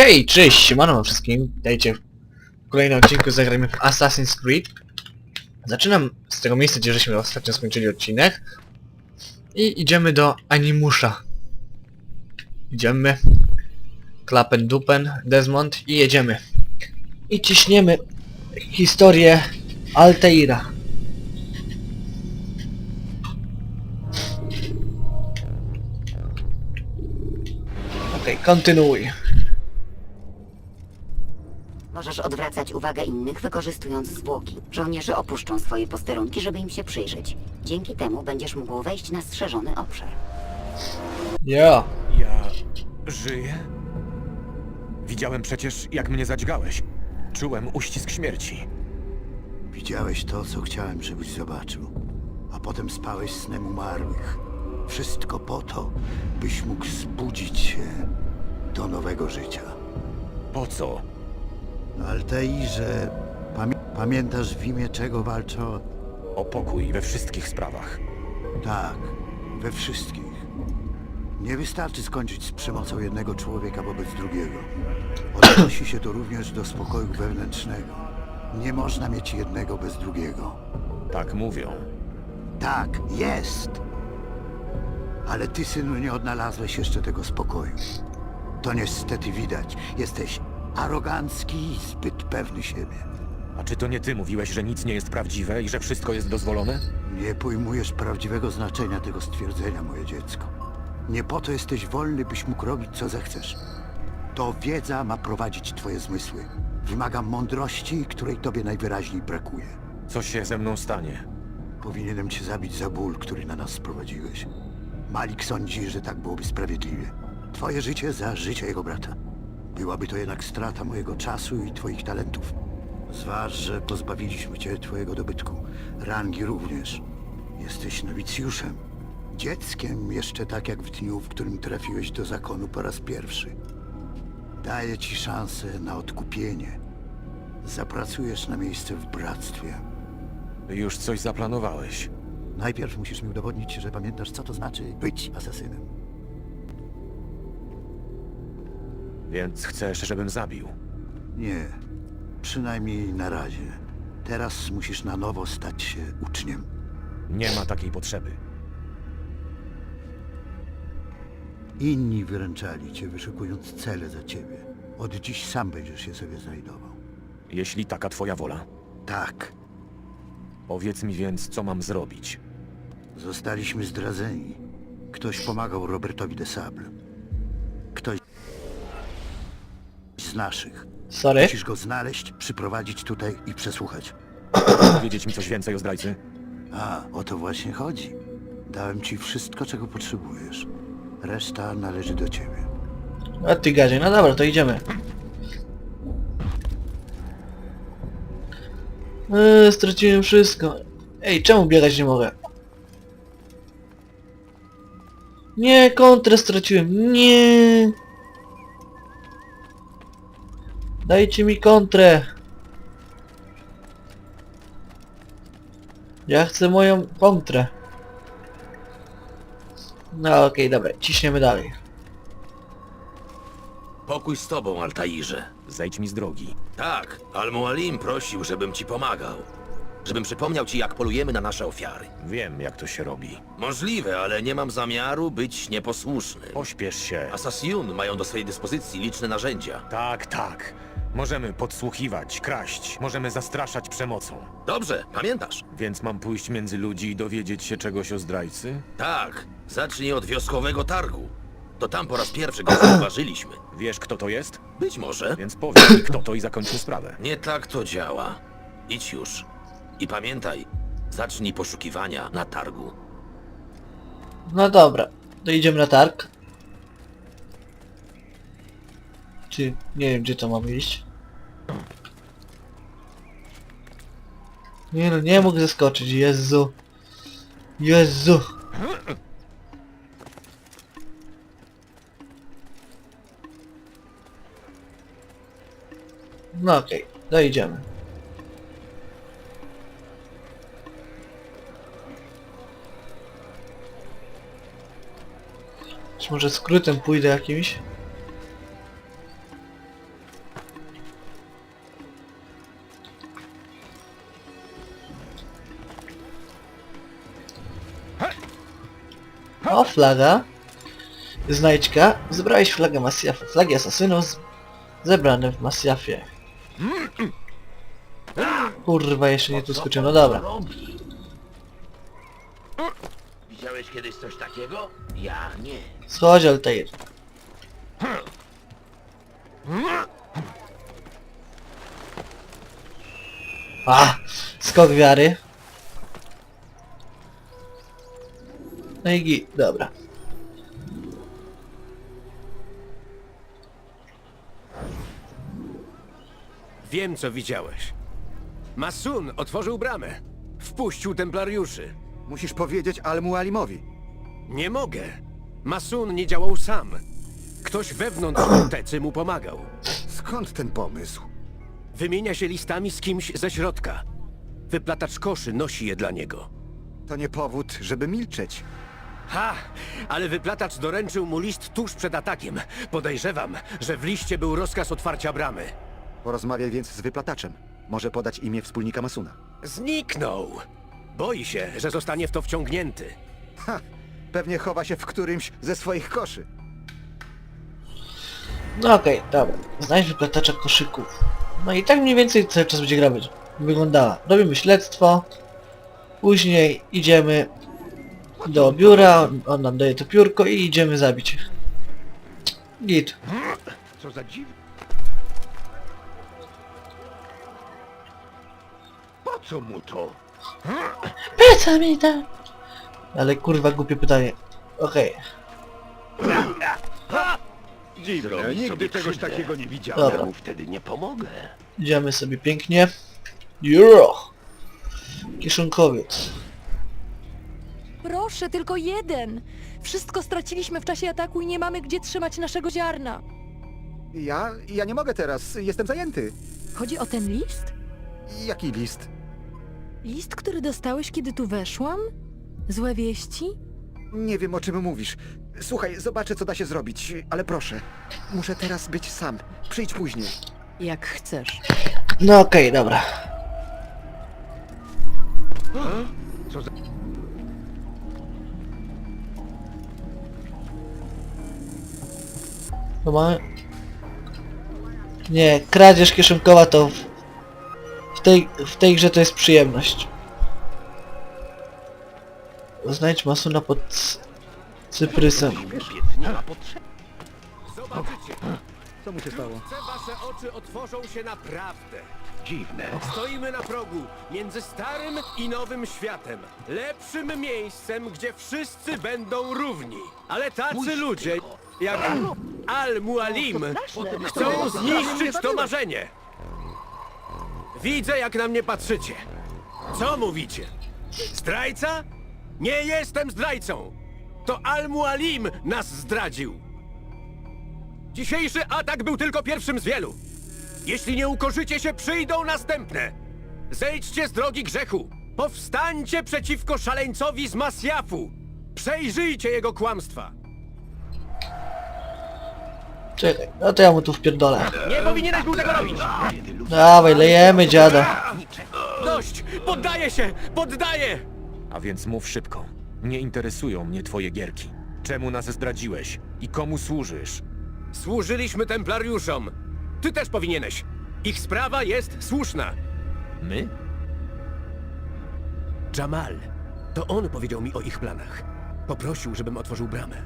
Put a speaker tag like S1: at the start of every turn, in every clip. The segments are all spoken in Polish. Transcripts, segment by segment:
S1: Hej, cześć, siemano wszystkim, dajcie w kolejnym odcinku zagrajmy w Assassin's Creed. Zaczynam z tego miejsca, gdzie żeśmy ostatnio skończyli odcinek. I idziemy do Animusza. Idziemy. Klapen dupen, Desmond i jedziemy. I ciśniemy historię Alteira. Okej, kontynuuj.
S2: Możesz odwracać uwagę innych, wykorzystując zwłoki. Żołnierze opuszczą swoje posterunki, żeby im się przyjrzeć. Dzięki temu będziesz mógł wejść na strzeżony obszar.
S1: Ja.
S3: Ja żyję? Widziałem przecież, jak mnie zadźgałeś. Czułem uścisk śmierci.
S4: Widziałeś to, co chciałem, żebyś zobaczył. A potem spałeś snem umarłych. Wszystko po to, byś mógł zbudzić się do nowego życia.
S3: Po co?
S4: Altairze, pamię pamiętasz w imię czego walczą?
S3: O pokój we wszystkich sprawach.
S4: Tak, we wszystkich. Nie wystarczy skończyć z przemocą jednego człowieka wobec drugiego. Odnosi się to również do spokoju wewnętrznego. Nie można mieć jednego bez drugiego.
S3: Tak mówią.
S4: Tak, jest. Ale ty, synu, nie odnalazłeś jeszcze tego spokoju. To niestety widać. Jesteś arogancki i zbyt pewny siebie.
S3: A czy to nie ty mówiłeś, że nic nie jest prawdziwe i że wszystko jest dozwolone?
S4: Nie pojmujesz prawdziwego znaczenia tego stwierdzenia, moje dziecko. Nie po to jesteś wolny, byś mógł robić, co zechcesz. To wiedza ma prowadzić twoje zmysły. Wymaga mądrości, której tobie najwyraźniej brakuje.
S3: Co się ze mną stanie?
S4: Powinienem cię zabić za ból, który na nas sprowadziłeś. Malik sądzi, że tak byłoby sprawiedliwie. Twoje życie za życie jego brata. Byłaby to jednak strata mojego czasu i twoich talentów. Zważ, że pozbawiliśmy cię twojego dobytku. Rangi również. Jesteś nowicjuszem. Dzieckiem jeszcze tak jak w dniu, w którym trafiłeś do zakonu po raz pierwszy. Daję ci szansę na odkupienie. Zapracujesz na miejsce w bractwie.
S3: Już coś zaplanowałeś.
S4: Najpierw musisz mi udowodnić, że pamiętasz, co to znaczy być asasynem.
S3: Więc chcesz, żebym zabił.
S4: Nie, przynajmniej na razie. Teraz musisz na nowo stać się uczniem.
S3: Nie ma takiej potrzeby.
S4: Inni wyręczali cię, wyszukując cele za ciebie. Od dziś sam będziesz je sobie znajdował.
S3: Jeśli taka twoja wola.
S4: Tak,
S3: Powiedz mi więc, co mam zrobić.
S4: zostaliśmy zdradzeni. Ktoś pomagał Robertowi de Sable. Ktoś z naszych.
S1: Sorry.
S4: Musisz go znaleźć, przyprowadzić tutaj i przesłuchać.
S3: Powiedzieć mi coś więcej o zdrajcy?
S4: A, o to właśnie chodzi. Dałem ci wszystko, czego potrzebujesz. Reszta należy do ciebie.
S1: A ty gadzie, no dobra, to idziemy. Eee, straciłem wszystko. Ej, czemu biegać nie mogę? Nie, kontrę straciłem. Nie. Dajcie mi kontrę. Ja chcę moją kontrę. No okej, dobra, ciśniemy dalej.
S5: Pokój z tobą, Altairze.
S3: Zejdź mi z drogi.
S5: Tak, Al-Mualim prosił, żebym ci pomagał. Żebym przypomniał ci, jak polujemy na nasze ofiary.
S3: Wiem, jak to się robi.
S5: Możliwe, ale nie mam zamiaru być nieposłuszny.
S3: Pośpiesz się.
S5: Asasjun mają do swojej dyspozycji liczne narzędzia.
S3: Tak, tak. Możemy podsłuchiwać, kraść, możemy zastraszać przemocą.
S5: Dobrze, pamiętasz?
S3: Więc mam pójść między ludzi i dowiedzieć się czegoś o zdrajcy?
S5: Tak, zacznij od wioskowego targu. To tam po raz pierwszy go zauważyliśmy.
S3: Wiesz, kto to jest?
S5: Być może.
S3: Więc powiedz mi, kto to i zakończmy sprawę.
S5: Nie tak to działa. Idź już. I pamiętaj, zacznij poszukiwania na targu.
S1: No dobra, to idziemy na targ. Czy nie wiem gdzie to mamy iść. Nie no, nie mógł zeskoczyć, Jezu. Jezu. No okej, no idziemy. Czy może skrótem pójdę jakimś? O, flaga. Znajdźka. Zebrałeś flagę Masjafa. Flagi asasynów zebrane w Masjafie. Kurwa, jeszcze nie tu skoczyłem. No dobra.
S6: Widziałeś kiedyś coś takiego? Ja nie.
S1: Schodź, Altair. A, skok wiary. No i git, dobra.
S7: Wiem, co widziałeś. Masun otworzył bramę. Wpuścił templariuszy.
S8: Musisz powiedzieć Al-Mualimowi.
S7: Nie mogę. Masun nie działał sam. Ktoś wewnątrz fortecy mu pomagał.
S8: Skąd ten pomysł?
S7: Wymienia się listami z kimś ze środka. Wyplatacz koszy nosi je dla niego.
S8: To nie powód, żeby milczeć.
S7: Ha! Ale wyplatacz doręczył mu list tuż przed atakiem. Podejrzewam, że w liście był rozkaz otwarcia bramy.
S8: Porozmawiaj więc z wyplataczem. Może podać imię wspólnika Masuna.
S7: Zniknął. Boi się, że zostanie w to wciągnięty.
S8: Ha! Pewnie chowa się w którymś ze swoich koszy.
S1: No okej, dobra. Znajdź wyplatacza koszyków. No i tak mniej więcej cały czas będzie gra wyglądała. Robimy śledztwo. Później idziemy do biura, on, nam daje to piórko i idziemy zabić ich. Git.
S6: Co za dziw... Po co mu to?
S1: Pyta mi tam. Ale kurwa głupie pytanie. Okej,
S6: Dziwne, nigdy czegoś takiego nie widziałem.
S1: Dobra.
S6: Ja mu wtedy nie pomogę.
S1: idziemy sobie pięknie. Juro! Kieszonkowiec.
S9: Proszę, tylko jeden. Wszystko straciliśmy w czasie ataku i nie mamy gdzie trzymać naszego ziarna.
S8: Ja? Ja nie mogę teraz. Jestem zajęty.
S9: Chodzi o ten list?
S8: Jaki list?
S9: List, który dostałeś, kiedy tu weszłam? Złe wieści?
S8: Nie wiem, o czym mówisz. Słuchaj, zobaczę, co da się zrobić, ale proszę. Muszę teraz być sam. Przyjdź później.
S9: Jak chcesz.
S1: No okej, dobra. To mamy... Nie, kradzież kieszonkowa to w, w, tej, w tej grze to jest przyjemność. Znajdź masuna pod cyprysem.
S7: Zobaczycie.
S8: Co mu się stało?
S7: Wkrótce wasze oczy otworzą się naprawdę.
S6: Dziwne.
S7: Stoimy na progu między starym i nowym światem. Lepszym miejscem, gdzie wszyscy będą równi. Ale tacy ludzie jak Al-Mualim chcą zniszczyć to marzenie. Widzę, jak na mnie patrzycie. Co mówicie? Zdrajca? Nie jestem zdrajcą. To Al-Mualim nas zdradził. Dzisiejszy atak był tylko pierwszym z wielu. Jeśli nie ukorzycie się, przyjdą następne. Zejdźcie z drogi grzechu. Powstańcie przeciwko szaleńcowi z Masjafu. Przejrzyjcie jego kłamstwa.
S1: Czekaj, no to ja mu tu wpierdolę.
S7: Nie powinieneś był tego robić.
S1: Dawaj, lejemy dziada.
S7: Dość! Poddaję się! Poddaję!
S3: A więc mów szybko. Nie interesują mnie twoje gierki. Czemu nas zdradziłeś? I komu służysz?
S7: Służyliśmy templariuszom. Ty też powinieneś. Ich sprawa jest słuszna.
S3: My?
S7: Jamal. To on powiedział mi o ich planach. Poprosił, żebym otworzył bramę.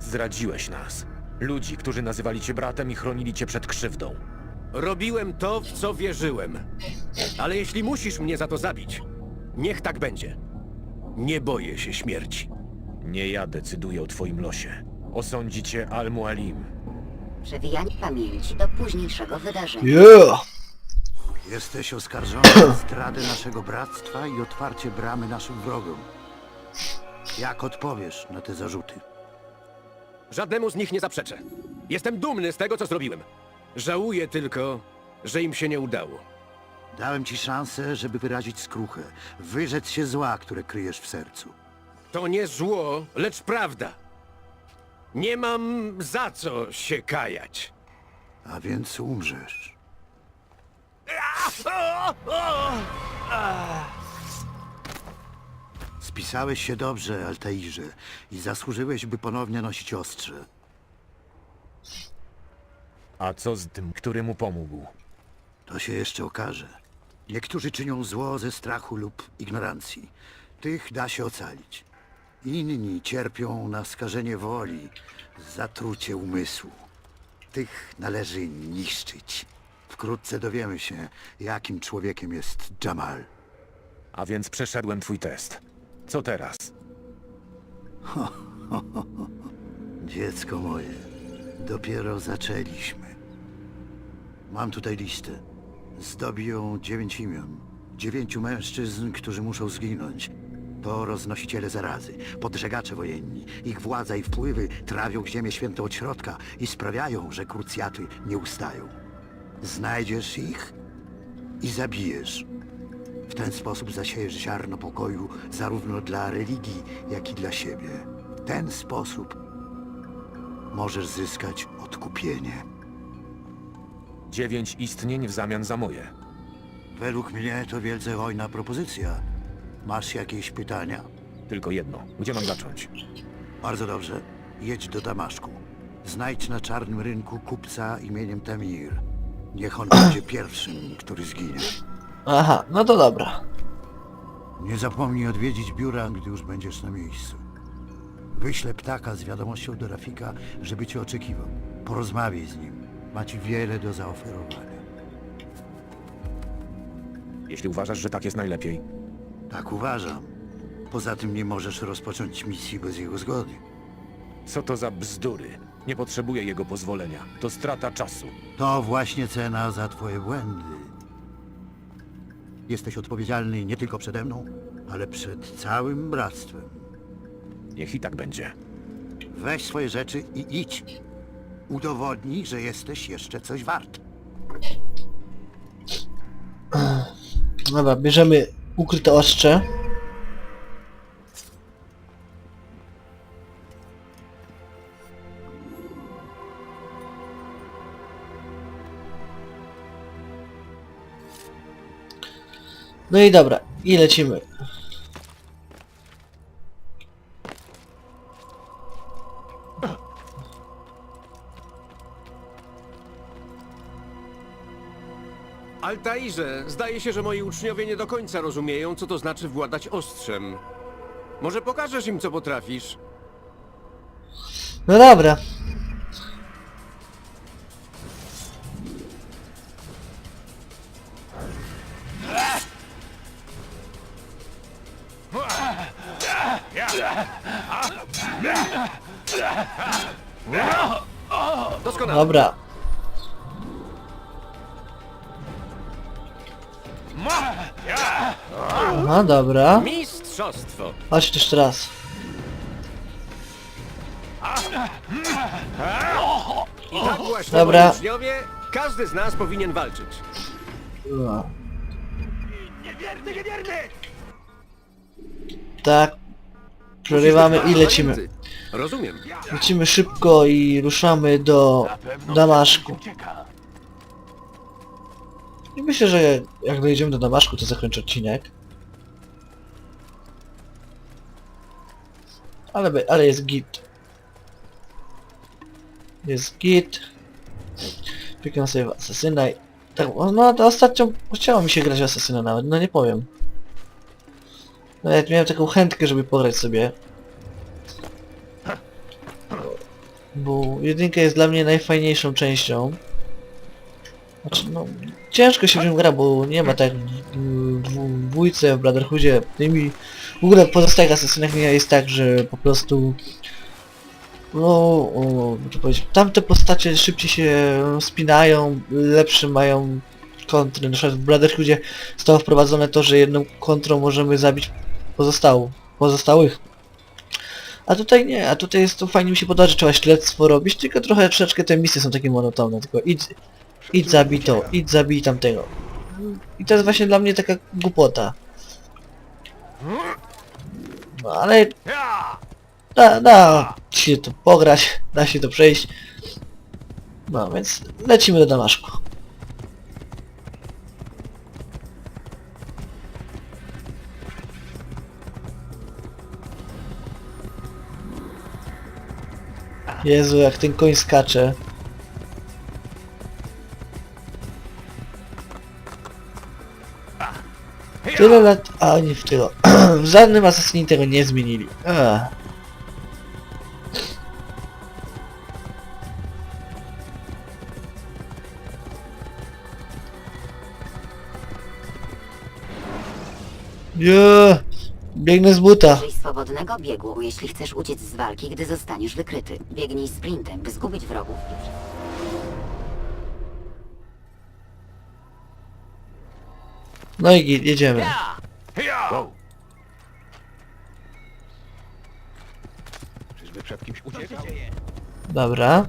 S3: Zdradziłeś nas. Ludzi, którzy nazywali cię bratem i chronili cię przed krzywdą.
S7: Robiłem to, w co wierzyłem. Ale jeśli musisz mnie za to zabić, niech tak będzie. Nie boję się śmierci.
S3: Nie ja decyduję o twoim losie. Osądzi cię Al-Mualim.
S2: Przewijanie pamięci do późniejszego wydarzenia.
S1: Yeah!
S4: Jesteś oskarżony o zdradę naszego bractwa i otwarcie bramy naszym wrogom. Jak odpowiesz na te zarzuty?
S7: Żadnemu z nich nie zaprzeczę. Jestem dumny z tego, co zrobiłem. Żałuję tylko, że im się nie udało.
S4: Dałem ci szansę, żeby wyrazić skruchę, wyrzec się zła, które kryjesz w sercu.
S7: To nie zło, lecz prawda. Nie mam za co się kajać.
S4: A więc umrzesz. Spisałeś się dobrze, Altairze, i zasłużyłeś, by ponownie nosić ostrze.
S3: A co z tym, który mu pomógł?
S4: To się jeszcze okaże. Niektórzy czynią zło ze strachu lub ignorancji. Tych da się ocalić. Inni cierpią na skażenie woli, zatrucie umysłu. Tych należy niszczyć. Wkrótce dowiemy się, jakim człowiekiem jest Jamal.
S3: A więc przeszedłem twój test. Co teraz?
S4: Dziecko moje, dopiero zaczęliśmy. Mam tutaj listę. Zdobi ją dziewięć imion. Dziewięciu mężczyzn, którzy muszą zginąć. To roznosiciele zarazy, podżegacze wojenni. Ich władza i wpływy trawią ziemię świętą od środka i sprawiają, że krucjaty nie ustają. Znajdziesz ich i zabijesz. W ten sposób zasiejesz ziarno pokoju zarówno dla religii, jak i dla siebie. W ten sposób możesz zyskać odkupienie.
S3: Dziewięć istnień w zamian za moje.
S4: Według mnie to wielce hojna propozycja. Masz jakieś pytania?
S3: Tylko jedno. Gdzie mam zacząć?
S4: Bardzo dobrze. Jedź do Damaszku. Znajdź na czarnym rynku kupca imieniem Tamir. Niech on będzie pierwszym, który zginie.
S1: Aha, no to dobra.
S4: Nie zapomnij odwiedzić biura, gdy już będziesz na miejscu. Wyślę ptaka z wiadomością do Rafika, żeby cię oczekiwał. Porozmawiaj z nim. Ma ci wiele do zaoferowania.
S3: Jeśli uważasz, że tak jest najlepiej.
S4: Tak uważam. Poza tym nie możesz rozpocząć misji bez jego zgody.
S3: Co to za bzdury? Nie potrzebuję jego pozwolenia. To strata czasu.
S4: To właśnie cena za twoje błędy. Jesteś odpowiedzialny nie tylko przede mną, ale przed całym bractwem.
S3: Niech i tak będzie.
S4: Weź swoje rzeczy i idź. Udowodnij, że jesteś jeszcze coś wart.
S1: Dobra, bierzemy ukryte ostrze. No i dobra, i lecimy.
S7: Altairze, zdaje się, że moi uczniowie nie do końca rozumieją, co to znaczy władać ostrzem. Może pokażesz im, co potrafisz?
S1: No dobra.
S7: Doskonale.
S1: Dobra. Aha, dobra.
S7: Mistrzostwo!
S1: Chodź jeszcze raz.
S7: I tak właśnie,
S1: Dobra.
S7: moi uczniowie, każdy z nas powinien walczyć.
S1: No. Tak. Przerywamy i lecimy.
S7: Rozumiem.
S1: Lecimy szybko i ruszamy do Damaszku. I myślę, że jak dojedziemy do Damaszku, to zakończę odcinek. Ale, ale jest git. Jest git. Klikam sobie w Asasyna i... Tak, no to ostatnio chciało mi się grać w Asasyna nawet, no nie powiem. Nawet miałem taką chętkę, żeby pograć sobie. Bo jedynka jest dla mnie najfajniejszą częścią. Znaczy, no, ciężko się w gra, bo nie ma tak w dwójce, w Brotherhoodzie, tymi... W ogóle w pozostałych asesynach nie jest tak, że po prostu... No, o, co powiedzieć, tamte postacie szybciej się spinają, lepsze mają kontry. Na przykład w Brotherhoodzie zostało wprowadzone to, że jedną kontrą możemy zabić pozostałą, pozostałych. A tutaj nie, a tutaj jest to fajnie mi się podoba, że trzeba śledztwo robić, tylko trochę troszeczkę te misje są takie monotonne, tylko idź, idź zabij to, idź zabij tamtego. I to jest właśnie dla mnie taka głupota. No ale... Da, da się to pograć, da się to przejść. No więc lecimy do Damaszku. Jezu, jak ten koń skacze. Tyle lat, a nie w tyle. w żadnym Assassinie tego nie zmienili. Ach. Jo, biegnę z buta.
S2: Swobodnego biegu, jeśli chcesz uciec z walki, gdy zostaniesz wykryty. Biegnij sprintem, by zgubić wrogów.
S1: No i git, jedziemy.
S3: Wow.
S6: Czyżby przed kimś uciekał?
S1: Dobra.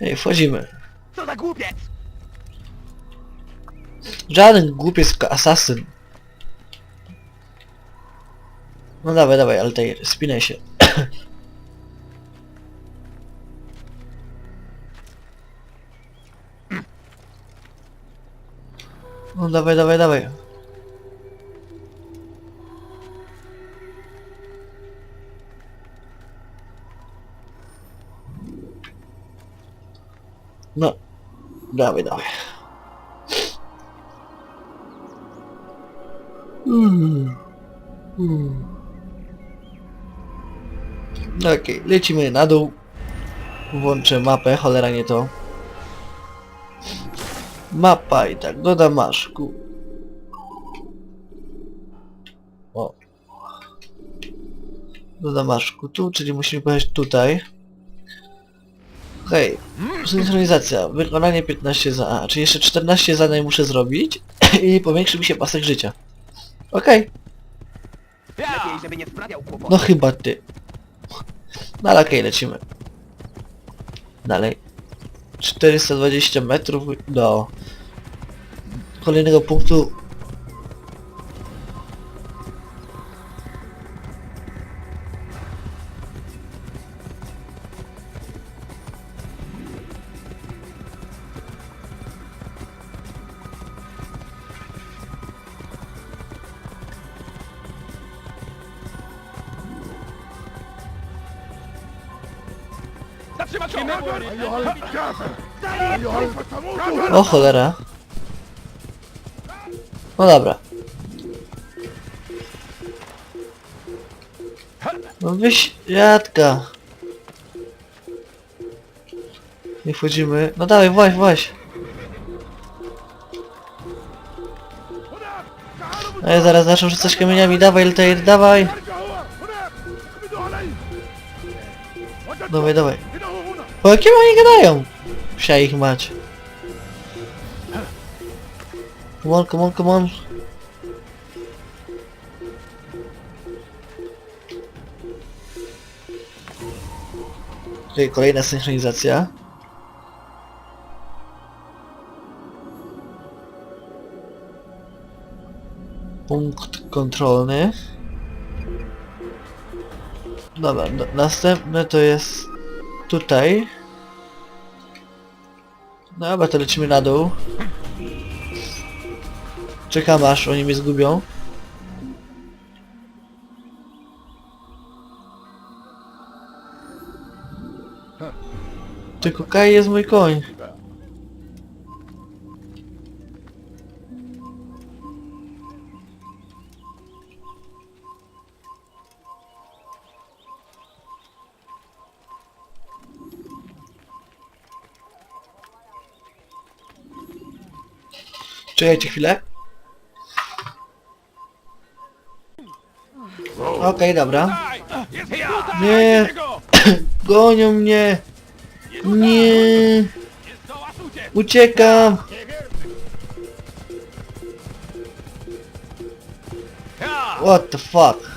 S1: Ej, wchodzimy.
S6: Co za głupiec!
S1: Żaden głupiec asasyn. No dawaj, dawaj, Altair, spinaj się. No dawaj, dawaj, dawaj. No, dawaj, dawaj. Mm. Mm. Okej, lecimy na dół. Włączę mapę, cholera nie to. Mapa i tak, do Damaszku. O. Do Damaszku, tu, czyli musimy pojechać tutaj. Hej, synchronizacja, wykonanie 15 za, a, czyli jeszcze 14 zadań muszę zrobić i powiększy mi się pasek życia. Okej,
S6: Lepiej, żeby nie sprawiał kłopotów.
S1: no chyba ty. No ale okej, lecimy. Dalej. 420 metrów do kolejnego punktu. O cholera. No dobra. No wyświadka. Nie wchodzimy. No dawaj, właź, właź. A ja zaraz zaczął rzucać kamieniami. Dawaj, Altair, dawaj. Dawaj, dawaj. Po jakim oni gadają? Psia ich mać. Come on, come on, come on. Kolejna synchronizacja. Punkt kontrolny. Dobra, następne to jest tutaj. Dobra, to lecimy na dół. Czekam aż oni mnie zgubią. Tylko Kaj jest mój koń. Czekajcie chwilę. Okej, dobra. Nie! Gonią mnie! Nie! Uciekam! What the fuck?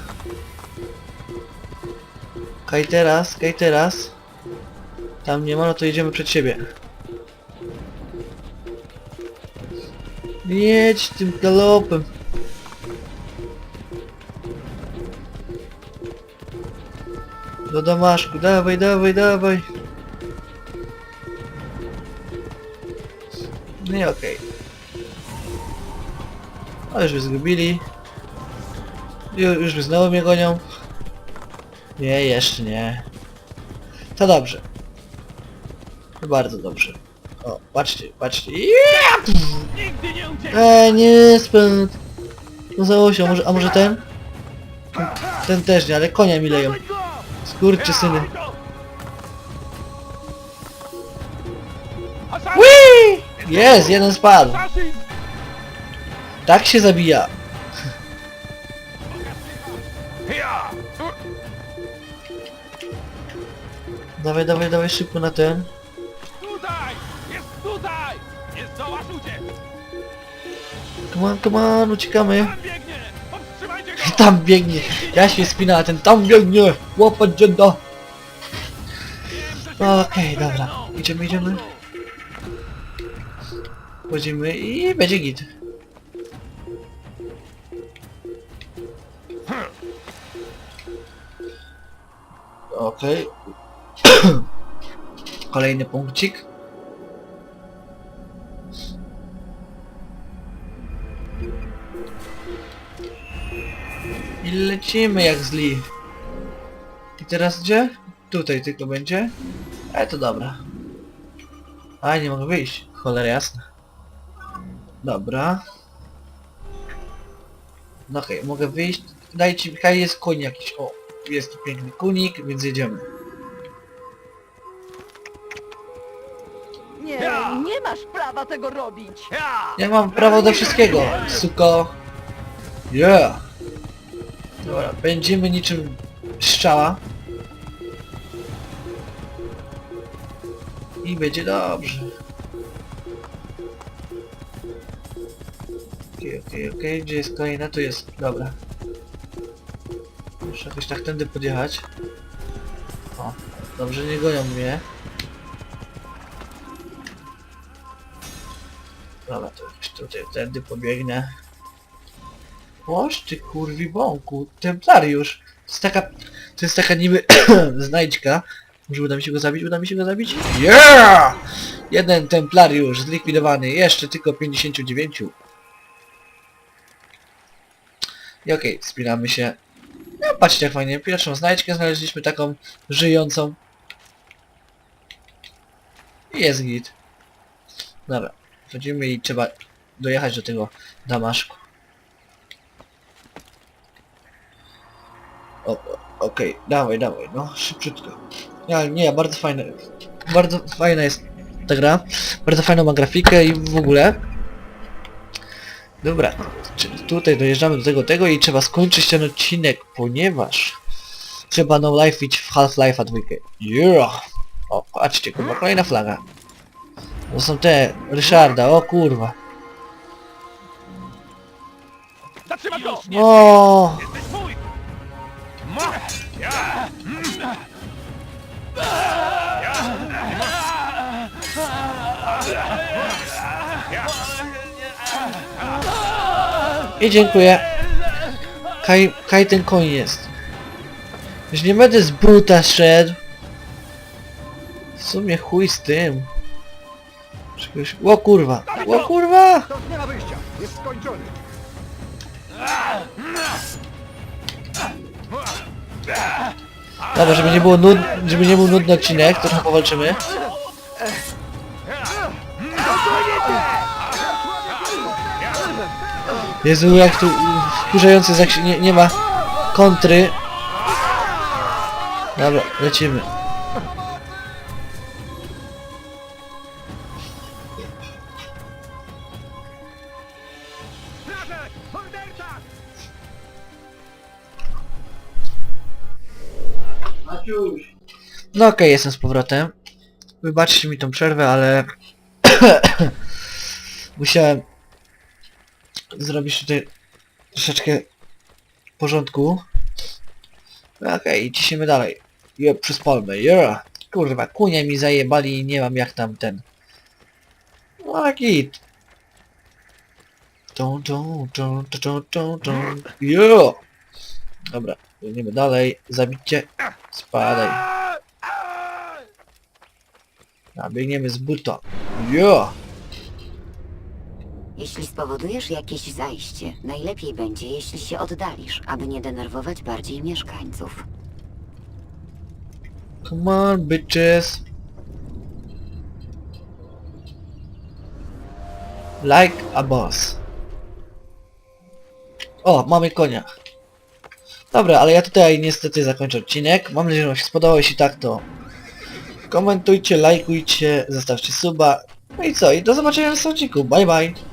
S1: Kaj teraz, kaj teraz. Tam nie ma, no to jedziemy przed siebie. Jedź tym galopem. Do Damaszku, dawaj, dawaj, dawaj. No i okej. A już mnie zgubili. Ju, już by znowu mnie gonią. Nie, jeszcze nie. To dobrze. To bardzo dobrze. O, patrzcie, patrzcie. Ja!
S6: Nigdy nie uciekł!
S1: Eee, nie spęd. No za się, a może, a może ten? Ten też nie, ale konia mi leją. Skurczy syny. Whee! Jest, jeden spadł. Tak się zabija. Dawaj, dawaj, dawaj szybko na ten.
S6: Jest tutaj! Nie zdołasz uciec!
S1: Come on, come on, uciekamy.
S6: Tam biegnie! Powstrzymajcie go!
S1: Tam biegnie. Ja się spina, a ten tam biegnie. Łopać dziada. Okej, dobra. Idziemy, idziemy. Wchodzimy i będzie git. Okej. Kolejny punkcik. I lecimy jak zli. I teraz gdzie? Tutaj tylko będzie. Ale to dobra. A, nie mogę wyjść. Cholera jasna. Dobra. No okej, mogę wyjść. Dajcie mi, kaj jest koń jakiś. O, jest tu piękny kunik, więc jedziemy.
S9: Nie, nie masz prawa tego robić.
S1: Ja mam prawo do wszystkiego, suko. Yeah. Dobra, będziemy niczym szczała. I będzie dobrze. Okej, okej, okej, gdzie jest kolejna? Tu jest, dobra. Muszę jakoś tak tędy podjechać. O, dobrze, nie gonią mnie. Dobra, to jakoś tutaj tędy pobiegnę. Oż ty kurwi bąku, templariusz. To jest taka, to jest taka niby znajdźka. Może uda mi się go zabić? Uda mi się go zabić? Yeah! Jeden templariusz zlikwidowany, jeszcze tylko 59. I okej, spinamy się. No patrzcie jak fajnie, pierwszą znajdźkę znaleźliśmy taką żyjącą. I jest git. Dobra, wchodzimy i trzeba dojechać do tego damaszku. O, Okej, dawaj, dawaj, no szybciutko. Nie, nie, bardzo fajne. Bardzo fajna jest ta gra. Bardzo fajną ma grafikę i w ogóle. Dobra, czyli tutaj dojeżdżamy do tego tego i trzeba skończyć ten odcinek, ponieważ trzeba no life iść w Half-Life'a dwójkę. Yeah! O, patrzcie, kurwa, kolejna flaga. To są te Ryszarda, o kurwa.
S6: Zatrzymać go!
S1: O! I dziękuję. Kaj, kaj ten koń jest. Już nie będę z buta szedł. W sumie chuj z tym. Czegoś... O kurwa! O kurwa!
S8: Nie ma wyjścia. Jest skończony.
S1: Dobra, żeby nie było nud... żeby nie był nudny odcinek, trochę powalczymy. Jezu, jak tu wkurzający jest, jak się nie, nie ma kontry. Dobra, lecimy. No okej, jestem z powrotem. Wybaczcie mi tą przerwę, ale musiałem zrobić tutaj troszeczkę porządku. No Okej, i ciśniemy dalej. Je, przez palmę, yeah. Kurwa, kunie mi zajebali i nie mam jak tam ten. No git. Tum, tum, tum, tum, tum, tum. Yeah. Dobra, biegniemy dalej. Zabicie. Spadaj. A biegniemy z buta. Yeah.
S2: Jeśli spowodujesz jakieś zajście, najlepiej będzie, jeśli się oddalisz, aby nie denerwować bardziej mieszkańców.
S1: Come on, bitches. Like a boss. O, mamy konia. Dobra, ale ja tutaj niestety zakończę odcinek. Mam nadzieję, że wam się spodobał. Jeśli tak, to komentujcie, lajkujcie, zostawcie suba. No i co? I do zobaczenia w odcinku. Bye bye.